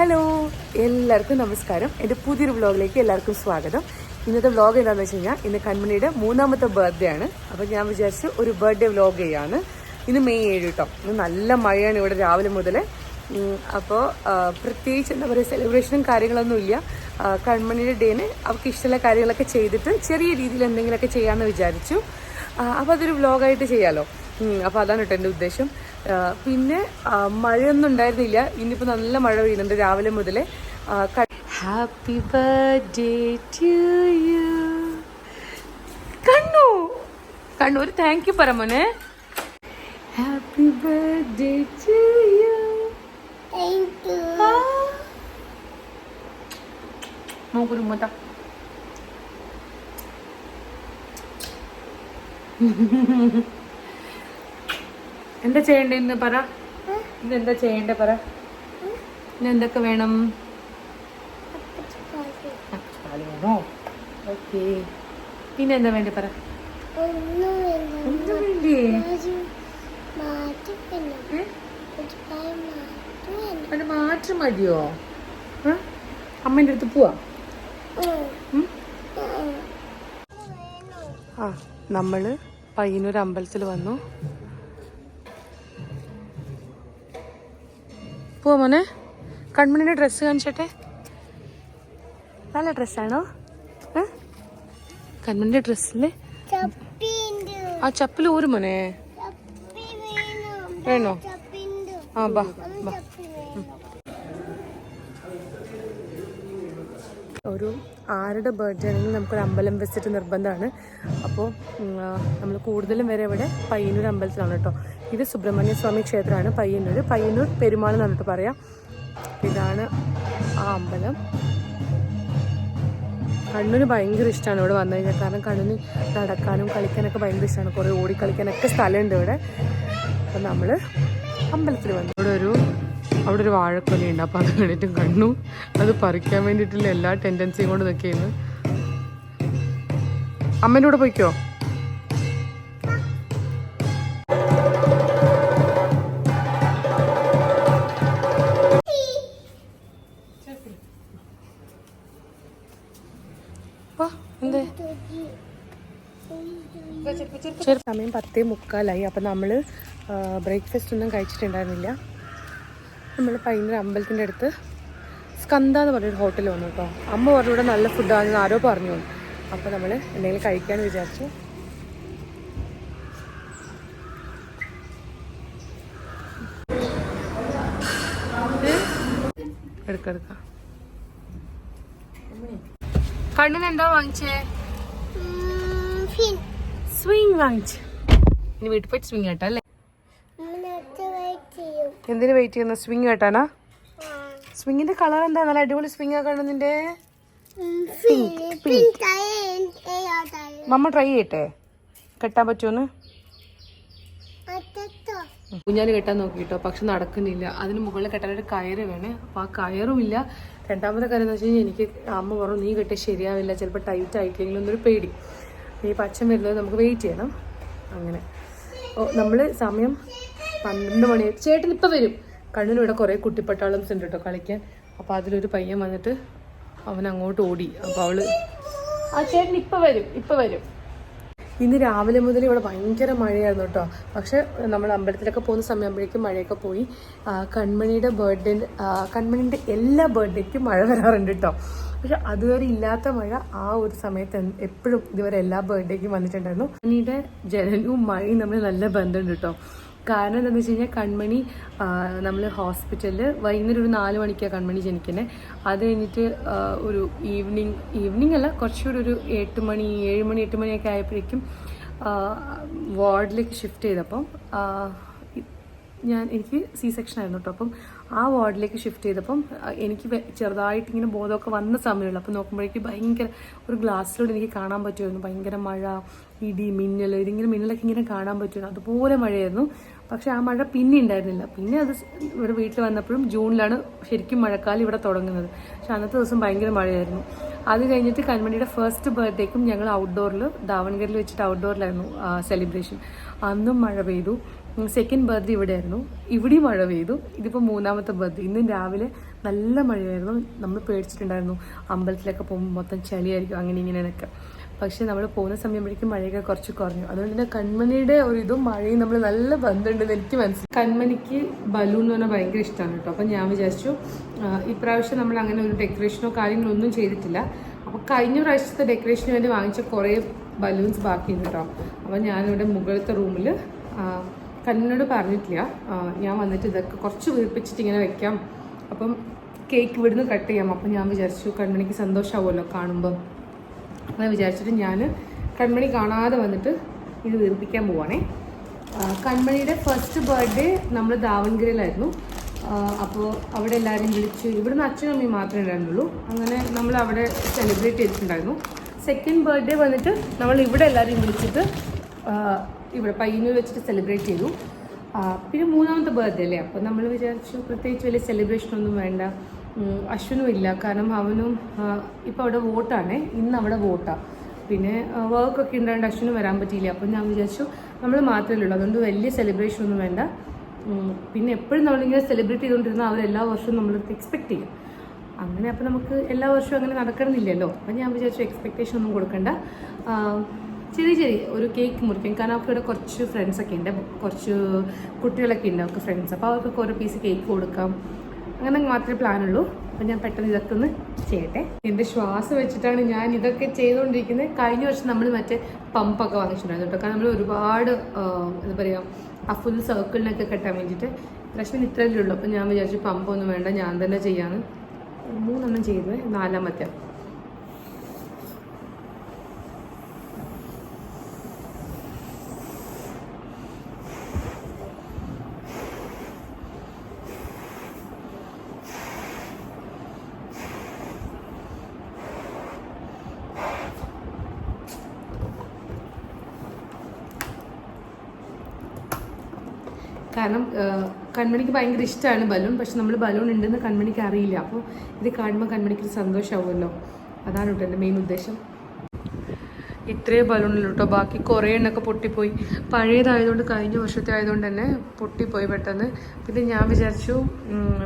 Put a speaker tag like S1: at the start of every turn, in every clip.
S1: Hello എല്ലാവർക്കും നമസ്കാരം. എന്റെ പുതിയൊരു വ്ളോഗിലേക്ക് എല്ലാവർക്കും സ്വാഗതം. ഇന്നത്തെ വ്ളോഗ് എന്താണെന്ന് വെച്ച് കഴിഞ്ഞാൽ ഇന്ന് കൺമണിയുടെ മൂന്നാമത്തെ ബർത്ത്ഡേ ആണ്. അപ്പോൾ ഞാൻ വിചാരിച്ചു ഒരു ബർത്ത്ഡേ വ്ളോഗ് ചെയ്യാണ്. ഇന്ന് മെയ് ഏഴ് കേട്ടോ ഇന്ന് നല്ല മഴയാണ് ഇവിടെ രാവിലെ മുതൽ അപ്പോൾ പ്രത്യേകിച്ച് എന്താ പറയുക സെലിബ്രേഷനും കാര്യങ്ങളൊന്നും ഇല്ല. കൺമണിയുടെ ഡേന് അവർക്ക് ഇഷ്ടമുള്ള കാര്യങ്ങളൊക്കെ ചെയ്തിട്ട് ചെറിയ രീതിയിൽ എന്തെങ്കിലുമൊക്കെ ചെയ്യാമെന്ന് വിചാരിച്ചു. അപ്പോൾ അതൊരു വ്ളോഗായിട്ട് ചെയ്യാമല്ലോ അപ്പോൾ അതാണ് കേട്ടോ എന്റെ ഉദ്ദേശം. പിന്നെ മഴയൊന്നും ഉണ്ടായിരുന്നില്ല. ഇന്നിപ്പോൾ നല്ല മഴ പെയ്യുന്നുണ്ട് രാവിലെ മുതലേ. ഹാപ്പി ബർത്ത്ഡേ ടു യു കണ്ണു. കണ്ണു ഒരു താങ്ക് യു പറ മോനെ. ഹാപ്പി ബർത്ത്ഡേ ടു യു നോക്കൊരു മുട്ട എന്താ ചെയ്യണ്ടേ ഇന്ന് പറ. ഇതെന്താ ചെയ്യണ്ടേ പറ. ഇന്ന് എന്തൊക്കെ വേണം? ആ, പാൽ വേണോ ഓക്കെ. പിന്നെ എന്താ വേണ്ടി പറ? അത് മാറ്റം മതിയോ? അമ്മേന്റെ അടുത്ത് പോവാ. ആ നമ്മൾ പയ്യന്നൂർ അമ്പലത്തിൽ വന്നു. പോവാ മോനെ. കൺമണിയുടെ ഡ്രസ്സ് കാണിച്ചട്ടെ. നല്ല ഡ്രസ്സാണോ? കൺമണിയുടെ ഡ്രസ്സിൽ ആ ചപ്പിൽ ഊര് മോനെ. വേണോ? ആ ബാ ബാ. ഒരു ആരുടെ ബർത്ത്ഡേ ആണെങ്കിലും നമുക്കൊരു അമ്പലം വിസിറ്റ് നിർബന്ധമാണ്. അപ്പോൾ നമ്മൾ കൂടുതലും വരെ ഇവിടെ പയ്യന്നൂർ അമ്പലത്തിലാണ് കേട്ടോ. ഇത് സുബ്രഹ്മണ്യ സ്വാമി ക്ഷേത്രമാണ് പയ്യന്നൂർ. പയ്യന്നൂർ പെരുമാൾ എന്ന് പറഞ്ഞിട്ട് പറയാം. ഇതാണ് ആ അമ്പലം. കണ്ണൂന് ഭയങ്കര ഇഷ്ടമാണ് ഇവിടെ വന്നു കഴിഞ്ഞാൽ. കാരണം കണ്ണൂന് നടക്കാനും കളിക്കാനൊക്കെ ഭയങ്കര ഇഷ്ടമാണ് കുറേ ഓടിക്കളിക്കാനൊക്കെ സ്ഥലമുണ്ട് ഇവിടെ. അപ്പം നമ്മൾ അമ്പലത്തിൽ വന്നു. ഇവിടെ ഒരു അവിടെ ഒരു വാഴക്കൊലയുണ്ട് അപ്പോൾ അത് കണ്ടിട്ടും കണ്ണു അത് പറിക്കാൻ വേണ്ടിയിട്ടുള്ള എല്ലാ ടെൻഡൻസിയും കൊണ്ട് നിൽക്കുന്നു അമ്മേന്റെ കൂടെ പോയിക്കോ? ചെറു സമയം പത്തേ മുക്കാലായി. അപ്പം നമ്മൾ ബ്രേക്ക്ഫാസ്റ്റ് ഒന്നും കഴിച്ചിട്ടുണ്ടായിരുന്നില്ല. നമ്മൾ പൈനർ അമ്പലത്തിന്റെ അടുത്ത് സ്കന്ത എന്ന് പറഞ്ഞൊരു ഹോട്ടൽ വന്നു കേട്ടോ അമ്മ പറഞ്ഞു ഇവിടെ നല്ല ഫുഡാണെന്ന് ആരോ പറഞ്ഞു. അപ്പോൾ നമ്മൾ എന്തെങ്കിലും കഴിക്കാൻ വിചാരിച്ചു. എന്താ വാങ്ങിച്ചേ? സ്വിങ് വാങ്ങിച്ചു ഇനി വീട്ടിൽ പോയിട്ട് സ്വിംഗ് കേട്ടോ അല്ലേ എന്തിനു വെയിറ്റ് ചെയ്യുന്ന? സ്വിംഗ് കേട്ടാനാ? സ്വിങ്ങിന്റെ കളർ എന്താ? നല്ല അടിപൊളി സ്വിംഗ് ആ നിന്റെ. മമ്മ ട്രൈ ചെയ്യട്ടെ. കെട്ടാൻ പറ്റുമെന്ന് കുഞ്ഞാൽ കെട്ടാൻ നോക്കിട്ടോ. പക്ഷെ നടക്കുന്നില്ല. അതിന് മുകളിൽ കെട്ടാൻ ഒരു കയറ് വേണേ. അപ്പോൾ ആ കയറും ഇല്ല രണ്ടാമത്തെ കാര്യം എന്ന് വെച്ച് കഴിഞ്ഞാൽ എനിക്ക് അമ്മ പറഞ്ഞു നീ കെട്ടിയ ശരിയാവില്ല. ചിലപ്പോൾ ടൈറ്റ് ആയിട്ടില്ലെങ്കിലും എന്നൊരു പേടി. ഈ പച്ച വരുന്നത് നമുക്ക് വെയിറ്റ് ചെയ്യണം. അങ്ങനെ. ഓ നമ്മൾ സമയം പന്ത്രണ്ട് മണി. ചേട്ടൻ ഇപ്പം വരും. കണ്ണിലൂടെ കുറേ കുട്ടിപ്പട്ടാളംസ് ഉണ്ട് കേട്ടോ കളിക്കാൻ. അപ്പോൾ അതിലൊരു പയ്യൻ വന്നിട്ട് അവൻ അങ്ങോട്ട് ഓടി. അപ്പോൾ അവൾ ആ ചേട്ടൻ ഇപ്പം വരും ഇപ്പം വരും. ഇന്ന് രാവിലെ മുതൽ ഇവിടെ ഭയങ്കര മഴയായിരുന്നു കേട്ടോ പക്ഷേ നമ്മൾ അമ്പലത്തിലൊക്കെ പോകുന്ന സമയമാകുമ്പോഴേക്കും മഴയൊക്കെ പോയി. കൺമണിയുടെ ബർത്ത്ഡേ കൺമണിയുടെ എല്ലാ ബർത്ത്ഡേക്കും മഴ വരാറുണ്ട് കേട്ടോ പക്ഷെ അതുവരെ ഇല്ലാത്ത മഴ ആ ഒരു സമയത്ത് എപ്പോഴും ഇതുവരെ എല്ലാ ബർത്ത്ഡേക്കും വന്നിട്ടുണ്ടായിരുന്നു. കൺമണിയുടെ ജനനവും മഴയും നമ്മൾ നല്ല ബന്ധമുണ്ട് കേട്ടോ കാരണം എന്താണെന്ന് വെച്ച് കഴിഞ്ഞാൽ കൺമണി നമ്മൾ ഹോസ്പിറ്റലിൽ വൈകുന്നേരം ഒരു നാല് മണിക്കാണ് കൺമണി ജനിക്കുന്നത് അത് കഴിഞ്ഞിട്ട് ഒരു ഈവനിങ് ഈവനിങ് അല്ല കുറച്ചുകൂടി ഒരു എട്ട് മണി ഏഴ് മണി എട്ട് മണിയൊക്കെ ആയപ്പോഴേക്കും വാർഡിലേക്ക് ഷിഫ്റ്റ് ചെയ്തപ്പം ഞാൻ എനിക്ക് സി സെക്ഷൻ ആയിരുന്നു കേട്ടോ അപ്പം ആ വാർഡിലേക്ക് ഷിഫ്റ്റ് ചെയ്തപ്പം എനിക്ക് ചെറുതായിട്ട് ഇങ്ങനെ ബോധമൊക്കെ വന്ന സമയമുള്ളൂ. അപ്പം നോക്കുമ്പോഴേക്കും ഭയങ്കര ഒരു ഗ്ലാസ്സിലൂടെ എനിക്ക് കാണാൻ പറ്റുമായിരുന്നു. ഭയങ്കര മഴ ഇടി മിന്നൽ ഇതിങ്ങനെ മിന്നലൊക്കെ ഇങ്ങനെ കാണാൻ പറ്റുമായിരുന്നു. അതുപോലെ മഴയായിരുന്നു. പക്ഷെ ആ മഴ പിന്നെ ഉണ്ടായിരുന്നില്ല. പിന്നെ അത് ഇവിടെ വീട്ടിൽ വന്നപ്പോഴും ജൂണിലാണ് ശരിക്കും മഴക്കാലം ഇവിടെ തുടങ്ങുന്നത്. പക്ഷെ അന്നത്തെ ദിവസം ഭയങ്കര മഴയായിരുന്നു. അത് കഴിഞ്ഞിട്ട് കൺമണിയുടെ ഫസ്റ്റ് ബർത്ത്ഡേക്കും ഞങ്ങൾ ഔട്ട്ഡോറിൽ ദാവൺഗറിൽ വെച്ചിട്ട് ഔട്ട്ഡോറിലായിരുന്നു സെലിബ്രേഷൻ അന്നും മഴ പെയ്തു. സെക്കൻഡ് ബർത്ത്ഡേ ഇവിടെ ആയിരുന്നു ഇവിടെയും മഴ പെയ്തു. ഇതിപ്പോൾ മൂന്നാമത്തെ ബർത്ത്ഡേ ഇന്നും രാവിലെ നല്ല മഴയായിരുന്നു. നമ്മൾ പേടിച്ചിട്ടുണ്ടായിരുന്നു. അമ്പലത്തിലൊക്കെ പോകുമ്പോൾ മൊത്തം ചളിയായിരിക്കും അങ്ങനെ ഇങ്ങനെയൊക്കെ. പക്ഷേ നമ്മൾ പോകുന്ന സമയമ്പോഴേക്കും മഴയൊക്കെ കുറച്ച് കുറഞ്ഞു. അതുകൊണ്ട് തന്നെ കൺമണിയുടെ ഒരു ഇതും മഴയും നമ്മൾ നല്ല ബന്ധമുണ്ടെന്ന് എനിക്ക് മനസ്സിലായി. കൺമണിക്ക് ബലൂൺ എന്ന് പറഞ്ഞാൽ ഭയങ്കര ഇഷ്ടമാണ് കേട്ടോ. അപ്പം ഞാൻ വിചാരിച്ചു ഇപ്രാവശ്യം നമ്മൾ അങ്ങനെ ഒരു ഡെക്കറേഷനോ കാര്യങ്ങളോ ഒന്നും ചെയ്തിട്ടില്ല. അപ്പോൾ കഴിഞ്ഞ പ്രാവശ്യത്തെ ഡെക്കറേഷന് വേണ്ടി വാങ്ങിച്ച കുറേ ബലൂൺസ് ബാക്കിയുണ്ട് കേട്ടോ. അപ്പോൾ ഞാനിവിടെ മുകളിലത്തെ റൂമിൽ കണ്ണിനോട് പറഞ്ഞിട്ടില്ല. ഞാൻ വന്നിട്ട് ഇതൊക്കെ കുറച്ച് വീർപ്പിച്ചിട്ട് ഇങ്ങനെ വെക്കാം. അപ്പം കേക്ക് ഇവിടുന്ന് കട്ട് ചെയ്യാം. അപ്പം ഞാൻ വിചാരിച്ചു കൺമണിക്ക് സന്തോഷമാവുമല്ലോ കാണുമ്പം. അങ്ങനെ വിചാരിച്ചിട്ട് ഞാൻ കൺമണി കാണാതെ വന്നിട്ട് ഇത് വീർപ്പിക്കാൻ പോവാണേ. കൺമണിയുടെ ഫസ്റ്റ് ബർത്ത്ഡേ നമ്മൾ ദാവൻഗിരിയിലായിരുന്നു അപ്പോൾ അവിടെ എല്ലാവരും വിളിച്ച്. ഇവിടുന്ന് അച്ഛനും അമ്മയും മാത്രമേ ഉണ്ടായിരുന്നുള്ളൂ. അങ്ങനെ നമ്മൾ അവിടെ സെലിബ്രേറ്റ് ചെയ്തിട്ടുണ്ടായിരുന്നു. സെക്കൻഡ് ബർത്ത്ഡേ വന്നിട്ട് നമ്മൾ ഇവിടെ എല്ലാവരെയും വിളിച്ചിട്ട് ഇവിടെ പയ്യന്നൂർ വെച്ചിട്ട് സെലിബ്രേറ്റ് ചെയ്തു. പിന്നെ മൂന്നാമത്തെ ബർത്ത്ഡേ അല്ലേ? അപ്പോൾ നമ്മൾ വിചാരിച്ചു പ്രത്യേകിച്ച് വലിയ സെലിബ്രേഷൻ ഒന്നും വേണ്ട. അശ്വനും ഇല്ല. കാരണം അവനും ഇപ്പോൾ അവിടെ വോട്ടാണേ. ഇന്ന് അവിടെ വോട്ടാണ് പിന്നെ വർക്കൊക്കെ ഉണ്ടായത് അശ്വനും വരാൻ പറ്റിയില്ല. അപ്പം ഞാൻ വിചാരിച്ചു നമ്മൾ മാത്രമേ ഉള്ളൂ. അതുകൊണ്ട് വലിയ സെലിബ്രേഷൻ ഒന്നും വേണ്ട. പിന്നെ എപ്പോഴും നമ്മളിങ്ങനെ സെലിബ്രേറ്റ് ചെയ്തുകൊണ്ടിരുന്ന അവർ എല്ലാ വർഷവും നമ്മളടുത്ത് എക്സ്പെക്ട് ചെയ്യും. അങ്ങനെ അപ്പോൾ നമുക്ക് എല്ലാ വർഷവും അങ്ങനെ നടക്കണമെന്നില്ലല്ലോ. അപ്പം ഞാൻ വിചാരിച്ചു എക്സ്പെക്റ്റേഷൻ ഒന്നും കൊടുക്കണ്ട. ചെറിയ ചെറിയ ഒരു കേക്ക് മുറിക്കും. കാരണം അവർക്ക് ഇവിടെ കുറച്ച് ഫ്രണ്ട്സൊക്കെ ഉണ്ട്. കുറച്ച് കുട്ടികളൊക്കെ ഉണ്ട് അവർക്ക് ഫ്രണ്ട്സ് അപ്പോൾ അവർക്ക് ഓരോ പീസ് കേക്ക് കൊടുക്കാം. അങ്ങനെ മാത്രമേ പ്ലാനുള്ളൂ അപ്പം ഞാൻ പെട്ടെന്ന് ഇതൊക്കെ ഒന്ന് ചെയ്യട്ടെ. എന്റെ ശ്വാസം വെച്ചിട്ടാണ് ഞാൻ ഇതൊക്കെ ചെയ്തുകൊണ്ടിരിക്കുന്നത്. കഴിഞ്ഞ വർഷം നമ്മൾ മറ്റേ പമ്പൊക്കെ വാങ്ങിച്ചിട്ടുണ്ടായിരുന്നു കേട്ടോ. കാരണം നമ്മൾ ഒരുപാട് എന്താ പറയുക ആ ഫുൾ സർക്കിളിനൊക്കെ കെട്ടാൻ വേണ്ടിയിട്ട്. പ്രശ്നം ഇത്രയല്ലേ ഉള്ളൂ. അപ്പം ഞാൻ വിചാരിച്ചു പമ്പൊന്നും വേണ്ട ഞാൻ തന്നെ ചെയ്യാമെന്ന് മൂന്നെണ്ണം ചെയ്തു. നാലാമത്തെ. കാരണം കൺമണിക്ക് ഭയങ്കര ഇഷ്ടമാണ് ബലൂൺ പക്ഷെ നമ്മൾ ബലൂൺ ഉണ്ടെന്ന് കൺമണിക്ക് അറിയില്ല. അപ്പോൾ ഇത് കാണുമ്പോൾ കൺമണിക്ക് ഒരു സന്തോഷമാവുമല്ലോ അതാണ് കേട്ടോ എന്റെ മെയിൻ ഉദ്ദേശം. ഇത്രയും ബലൂണില്ല കേട്ടോ. ബാക്കി കുറേ എണ്ണൊക്കെ പൊട്ടിപ്പോയി. പഴയതായതുകൊണ്ട് കഴിഞ്ഞ വർഷത്തെ ആയതുകൊണ്ട് തന്നെ പൊട്ടിപ്പോയി പെട്ടെന്ന്. പിന്നെ ഞാൻ വിചാരിച്ചു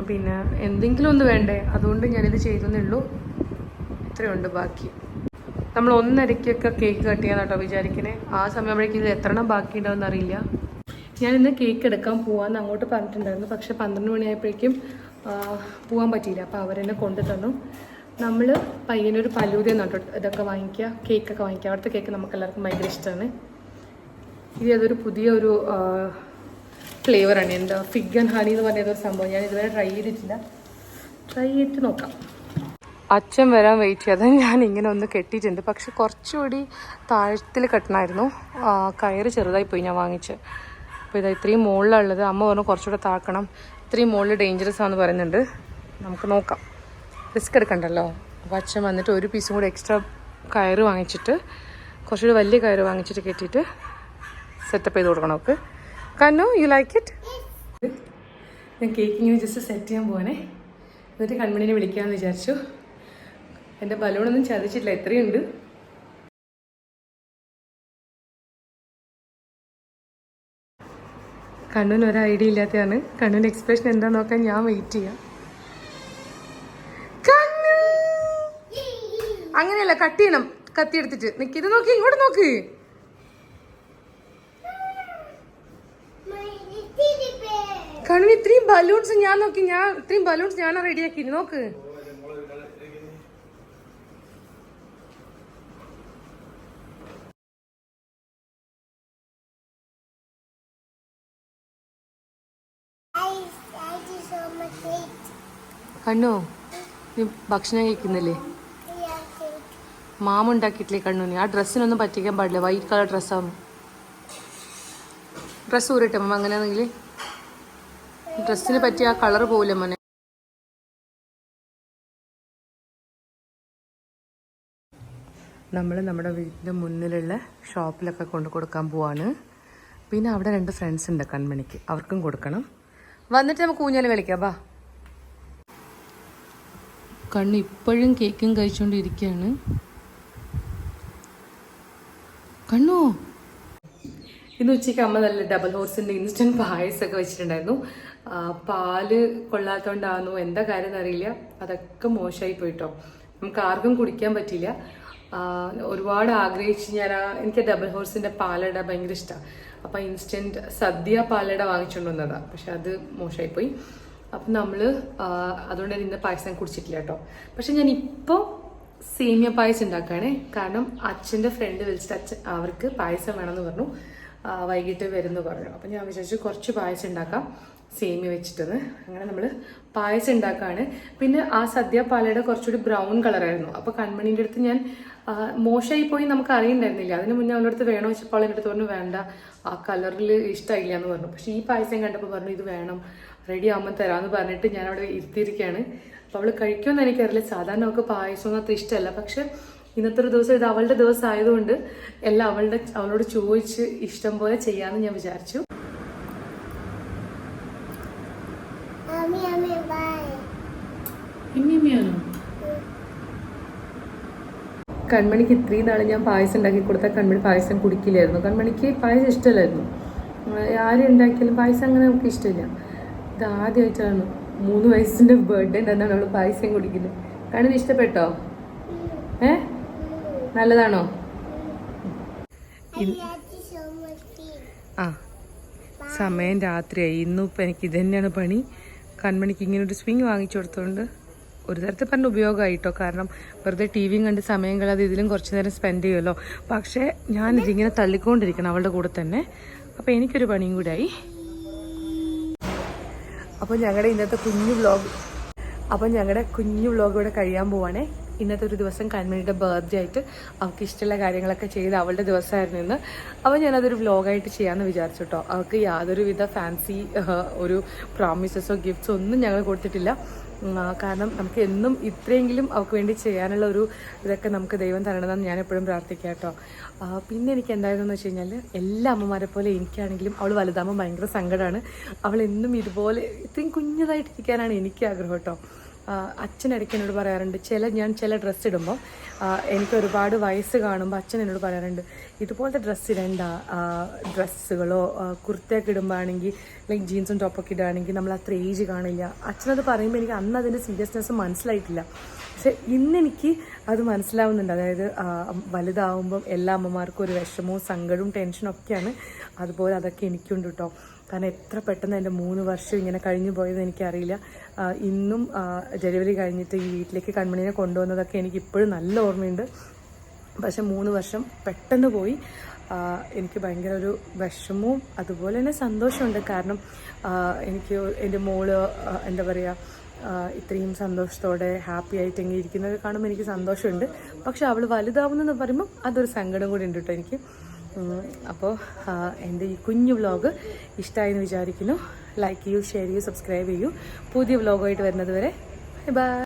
S1: പിന്നെ എന്തെങ്കിലും ഒന്ന് വേണ്ടേ? അതുകൊണ്ട് ഞാനിത് ചെയ്തെന്നുള്ളൂ ഇത്രയുണ്ട് ബാക്കി. നമ്മൾ ഒന്നരയ്ക്കൊക്കെ കേക്ക് കട്ട് ചെയ്യാൻ കേട്ടോ വിചാരിക്കണേ. ആ സമയമ്പോഴേക്കും ഇത് എത്ര എണ്ണം ബാക്കി ഉണ്ടാവുമെന്ന് അറിയില്ല. ഞാനിന്ന് കേക്ക് എടുക്കാൻ പോവാന്ന് അങ്ങോട്ട് പറഞ്ഞിട്ടുണ്ടായിരുന്നു. പക്ഷെ പന്ത്രണ്ട് മണിയായപ്പോഴേക്കും പോകാൻ പറ്റിയില്ല. അപ്പോൾ അവരെന്നെ കൊണ്ടു തന്നു. നമ്മൾ പയ്യനൊരു പലൂതി നട്ടോ ഇതൊക്കെ വാങ്ങിക്കുക കേക്കൊക്കെ വാങ്ങിക്കുക. അവിടുത്തെ കേക്ക് നമുക്ക് എല്ലാവർക്കും ഭയങ്കര ഇഷ്ടമാണ് ഇത് അതൊരു പുതിയ ഒരു ഫ്ലേവറാണ് എന്താ ഫിഗ് ആൻഡ് ഹണി എന്ന് ഏതൊരു സംഭവം. ഞാൻ ഇതുവരെ ട്രൈ ചെയ്തിട്ടില്ല. ട്രൈ ചെയ്തിട്ട് നോക്കാം. അച്ഛൻ വരാൻ വെയിറ്റ് ചെയ്യാതെ ഞാൻ ഇങ്ങനെ ഒന്ന് കെട്ടിയിട്ടുണ്ട്. പക്ഷെ കുറച്ചുകൂടി താഴത്തിൽ കെട്ടണമായിരുന്നു. കയറ് ചെറുതായി പോയി ഞാൻ വാങ്ങിച്ച്. അപ്പോൾ ഇതാ ഇത്രയും മുകളിലുള്ളത്. അമ്മ പറഞ്ഞു കുറച്ചുകൂടെ താക്കണം ഇത്രയും മുകളിൽ ഡേഞ്ചറസ് ആണെന്ന് പറയുന്നുണ്ട്. നമുക്ക് നോക്കാം. റിസ്ക് എടുക്കണ്ടല്ലോ. അപ്പോൾ അച്ഛൻ വന്നിട്ട് ഒരു പീസും കൂടി എക്സ്ട്രാ കയറ് വാങ്ങിച്ചിട്ട് കുറച്ചുകൂടി വലിയ കയറ് വാങ്ങിച്ചിട്ട് കെട്ടിയിട്ട് സെറ്റപ്പ് ചെയ്ത് കൊടുക്കണം നമുക്ക് കണ്ണു യു ലൈക്ക് ഇറ്റ് ഞാൻ കേക്ക് ഇങ്ങനെ ജസ്റ്റ് സെറ്റ് ചെയ്യാൻ പോവാനേ എന്നിട്ട് കൺമണിനെ വിളിക്കാമെന്ന് വിചാരിച്ചു. എന്റെ ബലൂണൊന്നും ചതിച്ചിട്ടില്ല. എത്രയുണ്ട് കണ്ണൂന് ഒരു ഐഡിയ ഇല്ലാത്തതാണ്. കണ്ണൂന്റെ എക്സ്പ്രഷൻ എന്താ നോക്കാൻ ഞാൻ വെയിറ്റ് ചെയ്യാം! അങ്ങനെയല്ല കട്ട് ചെയ്യണം. കത്തി എടുത്തിട്ട്. നിക്ക് ഇത് നോക്കി ഇങ്ങോട്ട് നോക്ക്. കണ്ണു ഇത്രയും ബലൂൺസ് ഞാൻ നോക്കി ഞാൻ ഇത്രയും ബലൂൺസ് ഞാൻ റെഡിയാക്കി നോക്ക്. കണ്ണു നീ ഭക്ഷണം കഴിക്കുന്നില്ലേ? മാമ ഉണ്ടാക്കിയിട്ടില്ലേ കണ്ണു നീ? ആ ഡ്രസ്സിനൊന്നും പറ്റിക്കാൻ പാടില്ല. വൈറ്റ് കളർ ഡ്രസ്സാണ് ഡ്രസ്സ് ഊരിട്ടെ മാമ അങ്ങനെയാണെങ്കിൽ. ഡ്രസ്സിന് പറ്റിയ ആ കളർ പോവില്ല മോനെ. നമ്മൾ നമ്മുടെ വീടിന്റെ മുന്നിലുള്ള ഷോപ്പിലൊക്കെ കൊണ്ട് കൊടുക്കാൻ പോവാണ്. പിന്നെ അവിടെ രണ്ട് ഫ്രണ്ട്സ് ഉണ്ട് കൺമണിക്ക്. അവർക്കും കൊടുക്കണം. വന്നിട്ട് നമുക്ക് ഊഞ്ഞാൽ കളിക്കാം ബാ. കണ്ണ് ഇപ്പോഴും കേക്കും കഴിച്ചുകൊണ്ടിരിക്കുകയാണ് കണ്ണോ? ഇന്ന് ഉച്ചയ്ക്ക് അമ്മ നല്ല ഡബിൾ ഹോഴ്സിന്റെ ഇൻസ്റ്റന്റ് പായസമൊക്കെ വെച്ചിട്ടുണ്ടായിരുന്നു. പാൽ കൊള്ളാത്തോണ്ടാകുന്നു എന്താ കാര്യം എന്നറിയില്ല അതൊക്കെ മോശമായി പോയിട്ടോ. നമുക്ക് ആർക്കും കുടിക്കാൻ പറ്റില്ല ആ, ഒരുപാട് ആഗ്രഹിച്ച് ഞാൻ ആ എനിക്ക് ഡബിൾ ഹോഴ്സിന്റെ പാലിടാൻ ഭയങ്കര ഇഷ്ടമാണ് അപ്പം ഇൻസ്റ്റന്റ് സദ്യ പാലട വാങ്ങിച്ചുകൊണ്ട് വന്നതാണ് പക്ഷെ അത് മോശമായി പോയി അപ്പം നമ്മൾ അതുകൊണ്ട് തന്നെ ഇന്ന് പായസം കുടിച്ചിട്ടില്ല കേട്ടോ പക്ഷെ ഞാൻ ഇപ്പോൾ സേമിയ പായസം ഉണ്ടാക്കുകയാണേ. കാരണം അച്ഛന്റെ ഫ്രണ്ട് വിളിച്ചിട്ട് അച്ഛൻ അവർക്ക് പായസം വേണമെന്ന് പറഞ്ഞു. വൈകിട്ട് വരുമെന്ന് പറഞ്ഞു. അപ്പം ഞാൻ വിചാരിച്ചു കുറച്ച് പായസം ഉണ്ടാക്കാം. സേമിയ വെച്ചിട്ടൊന്ന് അങ്ങനെ നമ്മൾ പായസം ഉണ്ടാക്കുകയാണ് പിന്നെ ആ സദ്യ പാലയുടെ കുറച്ചുകൂടി ബ്രൗൺ കളറായിരുന്നു. അപ്പോൾ കൺമണീന്റെ അടുത്ത് ഞാൻ മോശമായി പോയി നമുക്ക് അറിയണ്ടായിരുന്നില്ല. അതിന് മുന്നേ അവളുടെ അടുത്ത് വേണോ വെച്ചപ്പോൾ അവളുടെ അടുത്ത് പറഞ്ഞു വേണ്ട ആ കളറിൽ ഇഷ്ടമായില്ല എന്ന് പറഞ്ഞു. പക്ഷേ ഈ പായസം കണ്ടപ്പോൾ പറഞ്ഞു ഇത് വേണം റെഡി ആകുമ്പോൾ തരാമെന്ന് പറഞ്ഞിട്ട് ഞാൻ അവിടെ ഇരുത്തിയിരിക്കുകയാണ്. അപ്പോൾ അവൾ കഴിക്കുമെന്ന് എനിക്കറിയില്ല. സാധാരണ അവൾക്ക് പായസമൊന്നും അത്ര ഇഷ്ടമല്ല. പക്ഷേ ഇന്നത്തെ ഒരു ദിവസം ഇത് അവളുടെ ദിവസം ആയതുകൊണ്ട് എല്ലാം അവളുടെ അവളോട് ചോദിച്ച് ഇഷ്ടം പോലെ ചെയ്യാമെന്ന് ഞാൻ വിചാരിച്ചു. കൺമണിക്ക് ഇത്രയും നാൾ ഞാൻ പായസം ഉണ്ടാക്കി കൊടുത്താൽ കൺമണി പായസം കുടിക്കില്ലായിരുന്നു. കൺമണിക്ക് പായസം ഇഷ്ടമല്ലായിരുന്നു. ആരും ഉണ്ടാക്കിയാലും പായസം അങ്ങനെ നമുക്ക് ഇഷ്ടമില്ല. ഇത് ആദ്യമായിട്ടാണ് മൂന്ന് വയസ്സിന്റെ ബർത്ത്ഡേ തന്നെയാണ് അവൾ പായസം കുടിക്കുന്നത്. കണ്ണിന് ഇഷ്ടപ്പെട്ടോ? ഏ? നല്ലതാണോ. ആ സമയം രാത്രിയായി. ഇന്നും ഇപ്പം എനിക്ക് ഇത് തന്നെയാണ് പണി. കൺമണിക്ക് ഇങ്ങനെ ഒരു സ്വിങ് വാങ്ങിച്ചു കൊടുത്തോണ്ട് ഒരു തരത്തിൽ പറഞ്ഞ ഉപയോഗമായിട്ടോ? കാരണം വെറുതെ ടി വിയും കണ്ട് സമയം കളയാതെ ഇതിലും കുറച്ച് നേരം സ്പെൻഡ് ചെയ്യുമല്ലോ. പക്ഷേ ഞാൻ ഞാനിതിങ്ങനെ തള്ളിക്കൊണ്ടിരിക്കണം അവളുടെ കൂടെ തന്നെ. അപ്പോൾ എനിക്കൊരു പണിയും ആയി അപ്പോൾ ഞങ്ങളുടെ ഇന്നത്തെ കുഞ്ഞു വ്ളോഗ് അപ്പോൾ ഞങ്ങളുടെ കുഞ്ഞു വ്ളോഗ് ഇവിടെ കഴിയാൻ പോവാണേ. ഇന്നത്തെ ഒരു ദിവസം കൺമണിയുടെ ബർത്ത്ഡേ ആയിട്ട് അവൾക്ക് ഇഷ്ടമുള്ള കാര്യങ്ങളൊക്കെ ചെയ്ത് അവളുടെ ദിവസമായിരുന്നു ഇന്ന്. അപ്പോൾ ഞാനതൊരു വ്ലോഗായിട്ട് ചെയ്യാമെന്ന് വിചാരിച്ചു കേട്ടോ അവൾക്ക് യാതൊരുവിധ ഫാൻസി ഒരു പ്രോമിസസോ ഗിഫ്റ്റ്സോ ഒന്നും ഞങ്ങൾ കൊടുത്തിട്ടില്ല. കാരണം നമുക്ക് എന്നും ഇത്രയെങ്കിലും അവൾക്ക് വേണ്ടി ചെയ്യാനുള്ള ഒരു ഇതൊക്കെ നമുക്ക് ദൈവം തരണമെന്ന് ഞാൻ എപ്പോഴും പ്രാർത്ഥിക്കാം കേട്ടോ പിന്നെ എനിക്ക് എന്തായിരുന്നു വെച്ച് കഴിഞ്ഞാൽ എല്ലാ അമ്മമാരെ പോലെ എനിക്കാണെങ്കിലും അവൾ വലുതാകുമ്പോൾ ഭയങ്കര സങ്കടമാണ് അവൾ എന്നും ഇതുപോലെ ഇത്രയും കുഞ്ഞതായിട്ടിരിക്കാനാണ് എനിക്ക് ആഗ്രഹം കേട്ടോ അച്ഛൻ ഇടയ്ക്ക് എന്നോട് പറയാറുണ്ട് ചില ഞാൻ ചില ഡ്രസ്സ് ഇടുമ്പോൾ എനിക്ക് ഒരുപാട് വയസ്സ് കാണുമ്പോൾ അച്ഛൻ എന്നോട് പറയാറുണ്ട് ഇതുപോലത്തെ ഡ്രസ്സ് ഇടേണ്ട ഡ്രസ്സുകളോ കുർത്തയൊക്കെ ഇടുമ്പോഴാണെങ്കിൽ ലൈക്ക് ജീൻസും ടോപ്പൊക്കെ ഇടുകയാണെങ്കിൽ നമ്മൾ അത്ര ഏജ് കാണില്ല. അച്ഛനത് പറയുമ്പോൾ എനിക്ക് അന്ന് അതിന്റെ സീരിയസ്നെസ് മനസ്സിലായിട്ടില്ല. പക്ഷെ ഇന്നെനിക്ക് അത് മനസ്സിലാവുന്നുണ്ട്. അതായത് വലുതാവുമ്പം എല്ലാ അമ്മമാർക്കും ഒരു വിഷമവും സങ്കടവും ടെൻഷനും ഒക്കെയാണ്. അതുപോലെ അതൊക്കെ എനിക്കുണ്ട് കേട്ടോ കാരണം എത്ര പെട്ടെന്ന് എന്റെ മൂന്ന് വർഷം ഇങ്ങനെ കഴിഞ്ഞു പോയത് എനിക്കറിയില്ല. ഇന്നും ഡെലിവറി കഴിഞ്ഞിട്ട് ഈ വീട്ടിലേക്ക് കൺമണിനെ കൊണ്ടുവന്നതൊക്കെ എനിക്ക് ഇപ്പോഴും നല്ല ഓർമ്മയുണ്ട്. പക്ഷെ മൂന്ന് വർഷം പെട്ടെന്ന് പോയി. എനിക്ക് ഭയങ്കര ഒരു വിഷമവും അതുപോലെ തന്നെ സന്തോഷമുണ്ട്. കാരണം എനിക്ക് എന്റെ മോൾ എന്താ പറയുക ഇത്രയും സന്തോഷത്തോടെ ഹാപ്പി ആയിട്ട് ഇങ്ങനെ ഇരിക്കുന്നത് കാണുമ്പോൾ എനിക്ക് സന്തോഷമുണ്ട്. പക്ഷെ അവൾ വലുതാവുന്നെന്ന് പറയുമ്പോൾ അതൊരു സങ്കടം കൂടി ഉണ്ട് കേട്ടോ എനിക്ക്. അപ്പോൾ എന്റെ ഈ കുഞ്ഞു വ്ലോഗ് ഇഷ്ടമായി എന്ന് വിചാരിക്കുന്നു. ലൈക്ക് ചെയ്യൂ ഷെയർ ചെയ്യൂ സബ്സ്ക്രൈബ് ചെയ്യൂ. പുതിയ വ്ലോഗായിട്ട് വരുന്നത് വരെ ബൈ